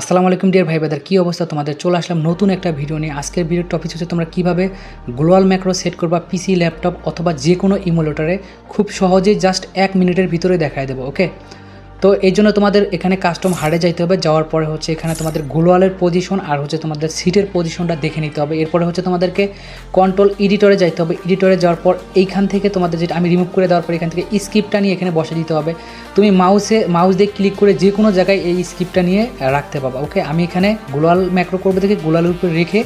আসসালামু আলাইকুম ডিয়ার ভাই ব্রাদার, কী অবস্থা? তোমাদের চলে আসলাম নতুন একটা ভিডিও নিয়ে। আজকের ভিডিওর টপিক হচ্ছে তোমরা কীভাবে গ্লোয়াল ম্যাক্রো সেট করবা পিসি ল্যাপটপ অথবা যে কোনো ইমোলেটারে খুব সহজেই জাস্ট এক মিনিটের ভিতরে দেখায় দেবো ওকে তো এই জন্য তোমাদের এখানে কাস্টম হারে যাইতে হবে। যাওয়ার পরে হচ্ছে এখানে তোমাদের গ্লোয়ালের পজিশন আর হচ্ছে তোমাদের সিটের পজিশনটা দেখে নিতে হবে। এরপরে হচ্ছে তোমাদেরকে কন্ট্রোল এডিটরে যাইতে হবে। এডিটরে যাওয়ার পর এইখান থেকে তোমাদের যেটা আমি রিমুভ করে দেওয়ার পর এখান থেকে স্কিপটা নিয়ে এখানে বসে দিতে হবে। তুমি মাউসে মাউস দিয়ে ক্লিক করে যে কোনো জায়গায় এই স্কিপটা নিয়ে রাখতে পারবা। ওকে আমি এখানে গ্লোয়াল ম্যাক্রো করব থেকে গ্লোয়ালের উপরে রেখে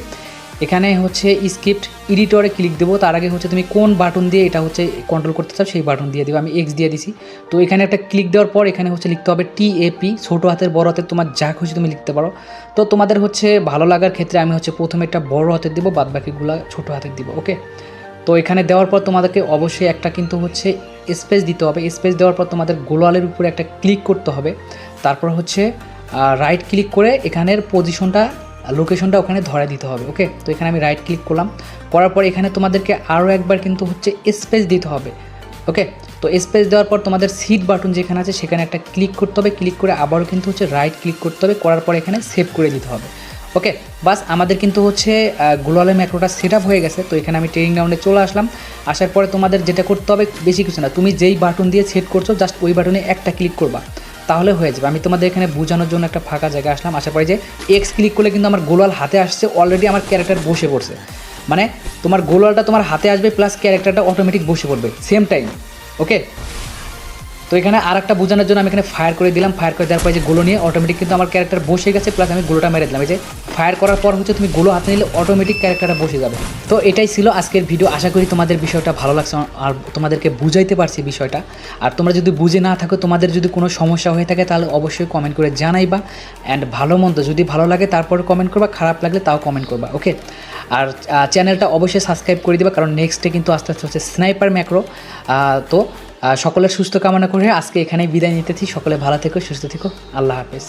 এখানে হচ্ছে স্ক্রিপ্ট এডিটরে ক্লিক দেবো। তার আগে হচ্ছে তুমি কোন বাটন দিয়ে এটা হচ্ছে কন্ট্রোল করতে চাও সেই বাটন দিয়ে দেবো। আমি এক্স দিয়ে দিছি। তো এখানে একটা ক্লিক দেওয়ার পর এখানে হচ্ছে লিখতে হবে টিএপি ছোটো হাতের, বড় হাতের, তোমার যা খুশি তুমি লিখতে পারো। তো তোমাদের হচ্ছে ভালো লাগার ক্ষেত্রে আমি হচ্ছে প্রথমে একটা বড় হাতের দিব বাদ বাকিগুলো ছোটো হাতের দিব ওকে তো এখানে দেওয়ার পর তোমাদেরকে অবশ্যই একটা কিন্তু হচ্ছে স্পেস দিতে হবে। স্পেস দেওয়ার পর তোমাদের গোলালের উপরে একটা ক্লিক করতে হবে। তারপর হচ্ছে রাইট ক্লিক করে এখানের পজিশনটা লোকেশনটা ওখানে ধরে দিতে হবে ওকে তো এখানে আমি রাইট ক্লিক করলাম, করার পর এখানে তোমাদেরকে আরও একবার কিন্তু হচ্ছে স্পেস দিতে হবে ওকে তো স্পেস দেওয়ার পর তোমাদের সিট বাটন যেখানে আছে সেখানে একটা ক্লিক করতে হবে ক্লিক করে আবারও কিন্তু হচ্ছে রাইট ক্লিক করতে হবে, করার পর এখানে সেভ করে দিতে হবে ওকে বাস আমাদের কিন্তু হচ্ছে গ্লোয়ালের ম্যাক্রোটা সেট হয়ে গেছে, তো এখানে আমি ট্রেনিং গ্রাউন্ডে চলে আসলাম, আসার পরে তোমাদের যেটা করতে হবে, বেশি কিছু না, তুমি যেই বাটন দিয়ে সেট করছ জাস্ট ওই বাটনে একটা ক্লিক করবা তাহলে হয়ে যাবে। আমি তোমাদের এখানে বোঝানোর জন্য একটা ফাঁকা জায়গায় আসলাম। আশা করি যে এক্স ক্লিক করলে কিন্তু আমার গোলাল হাতে আসছে। অলরেডি আমার ক্যারেক্টার বসে পড়ছে। মানে তোমার গোলালটা তোমার হাতে আসবে প্লাস ক্যারেক্টারটা অটোমেটিক বসে পড়বে। সেম টাইম ওকে তো এখানে আর একটা বোঝানোর জন্য আমি এখানে ফায়ার করে দিলাম। ফায়ার করে দেওয়ার পরে যে গোলো নিয়ে অটোমেটিক কিন্তু আমার ক্যারেক্টার বসে গেছে প্লাস আমি গোলোটা মেরে দিলাম। এই যে ফায়ার করার পর হচ্ছে তুমি গোলো হাতে নিলে অটোমেটিক ক্যারেক্টারটা বসে যাবে। তো এটাই ছিল আজকের ভিডিও আশা করি তোমাদের বিষয়টা ভালো লাগছে আর তোমাদেরকে বুঝাইতে পারছি বিষয়টা। আর তোমরা যদি বুঝে না থাকো, তোমাদের যদি কোনো সমস্যা হয়ে থাকে, তাহলে অবশ্যই কমেন্ট করে জানাইবা। অ্যান্ড ভালো মন্দ যদি ভালো লাগে, তারপর কমেন্ট করবা। খারাপ লাগলে তাও কমেন্ট করবা ওকে আর চ্যানেলটা অবশ্যই সাবস্ক্রাইব করে দিবা, কারণ নেক্সটে কিন্তু আস্তে আস্তে হচ্ছে স্নাইপার ম্যাক্রো তো সকলের সুস্থ কামনা করে আজকে এখানে বিদায় নিতেছি সকলে ভালো থেকো, সুস্থ থেকো। আল্লাহ হাফেজ।